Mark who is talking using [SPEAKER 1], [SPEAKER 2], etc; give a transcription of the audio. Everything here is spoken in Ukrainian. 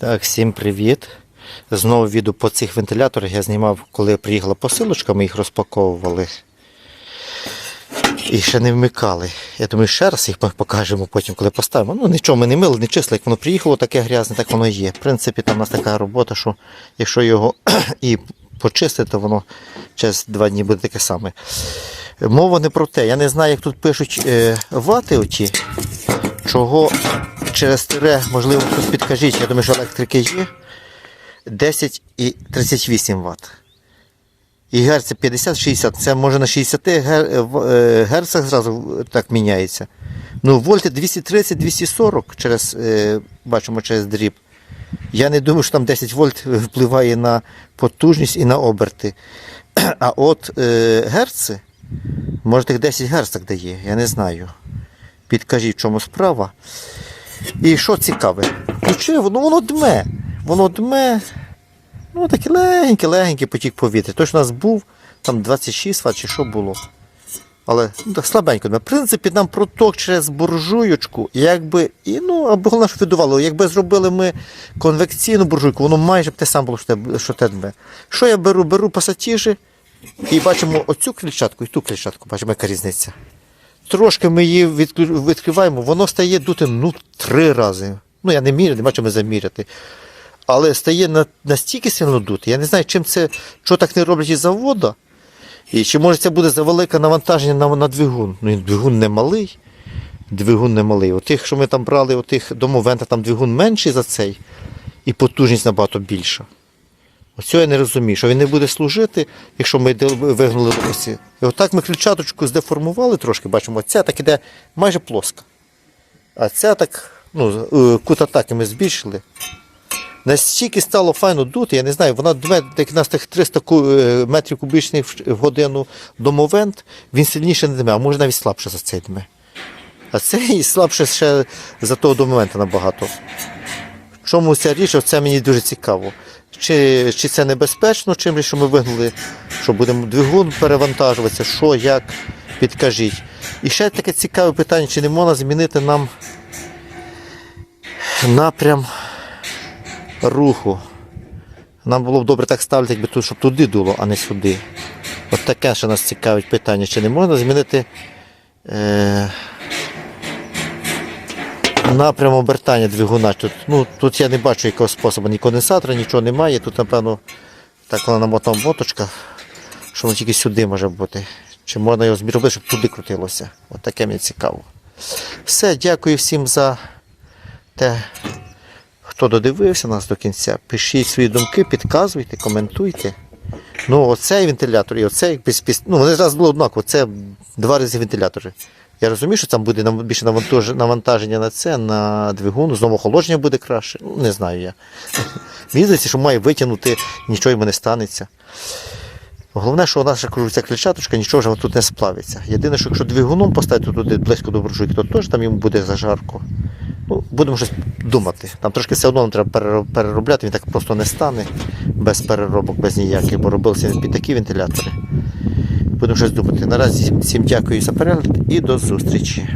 [SPEAKER 1] Так, всім привіт. Знову відео по цих вентиляторах я знімав, коли приїхала посилочка, ми їх розпаковували. І ще не вмикали. Я думаю, ще раз їх покажемо потім, коли поставимо. Ну нічого ми не мили, не числи, як воно приїхало, таке грязне, так воно є. В принципі, там у нас така робота, що якщо його і почистити, то воно через два дні буде таке саме. Мова не про те. Я не знаю, як тут пишуть е, вати оті, чого через тире, можливо, хтось підкажіть, я думаю, що електрики є. 10 і 38 Вт. І герц 50-60. Це може на 60 гер- в- е, герцах зразу так міняється. Ну, вольти 230-240 через, е, бачимо, через дріб. Я не думаю, що там 10 вольт впливає на потужність і на оберти. А от е, герци, може тих 10 герц дає, я не знаю. Підкажіть, в чому справа. І що цікаве, включив, ну воно дме. Воно дме. Ну, такий легенький, легенький потік повітря. Що у нас був, там 26 Вт чи що було. Але ну, так слабенько. В принципі, нам проток через буржуючку, якби, і, ну, або головне, що видувало, якби зробили ми конвекційну буржуйку, воно майже б те саме було, що те, що те дме. Що я беру? Беру пасатіжі і бачимо оцю клітчатку і ту клітчатку, бачимо, яка різниця. Трошки ми її відкриваємо, воно стає дути ну, три рази. Ну, я не міряю, не бачу ми заміряти. Але стає на, настільки сильно дути. Я не знаю, чим це, що так не роблять із заводу. І чи може це буде за велике навантаження на, на двигун. Ну, двигун не малий. Двигун не малий. У тих, що ми там брали, у тих домовента, там двигун менший за цей, і потужність набагато більша. Оцього я не розумію, що він не буде служити, якщо ми вигнули лопасті. І отак ми ключаточку здеформували трошки, бачимо, ця так іде майже плоска. А ця так, ну, е, кут атаки ми збільшили. Настільки стало файно дути, я не знаю, вона дме, як нас тих 300 е, метрів кубічних в- годину домовент, він сильніше не дме, а може навіть слабше за цей дме. А цей слабше ще за того домовента набагато. Чому ця річ, це мені дуже цікаво. Чи, чи це небезпечно, чим що ми вигнали, що будемо двигун перевантажуватися, що, як, підкажіть. І ще таке цікаве питання, чи не можна змінити нам напрям руху. Нам було б добре так ставити, якби тут, щоб туди дуло, а не сюди. От таке ще нас цікавить питання, чи не можна змінити е, напрям обертання двигуна. Тут, ну, тут я не бачу якого способу, ні конденсатора, нічого немає. Тут, напевно, так вона намотана моточка, що воно тільки сюди може бути. Чи можна його зробити, щоб туди крутилося. От таке мені цікаво. Все, дякую всім за те, хто додивився нас до кінця. Пишіть свої думки, підказуйте, коментуйте. Ну, оцей вентилятор і оцей ну, вони зараз було однаково, це два рази вентилятори. Я розумію, що там буде більше навантаження на це, на двигун, знову охолодження буде краще. Ну, не знаю я. Мені здається, що має витягнути, нічого йому не станеться. Головне, що наша кружця клітчаточка, нічого вже тут не сплавиться. Єдине, що якщо двигуном поставити туди близько до буржуйки, то теж там йому буде зажарко. Ну, будемо щось думати. Там трошки все одно треба переробляти, він так просто не стане без переробок, без ніяких, бо робилися під такі вентилятори. Будемо щось думати. Наразі всім дякую за перегляд і до зустрічі.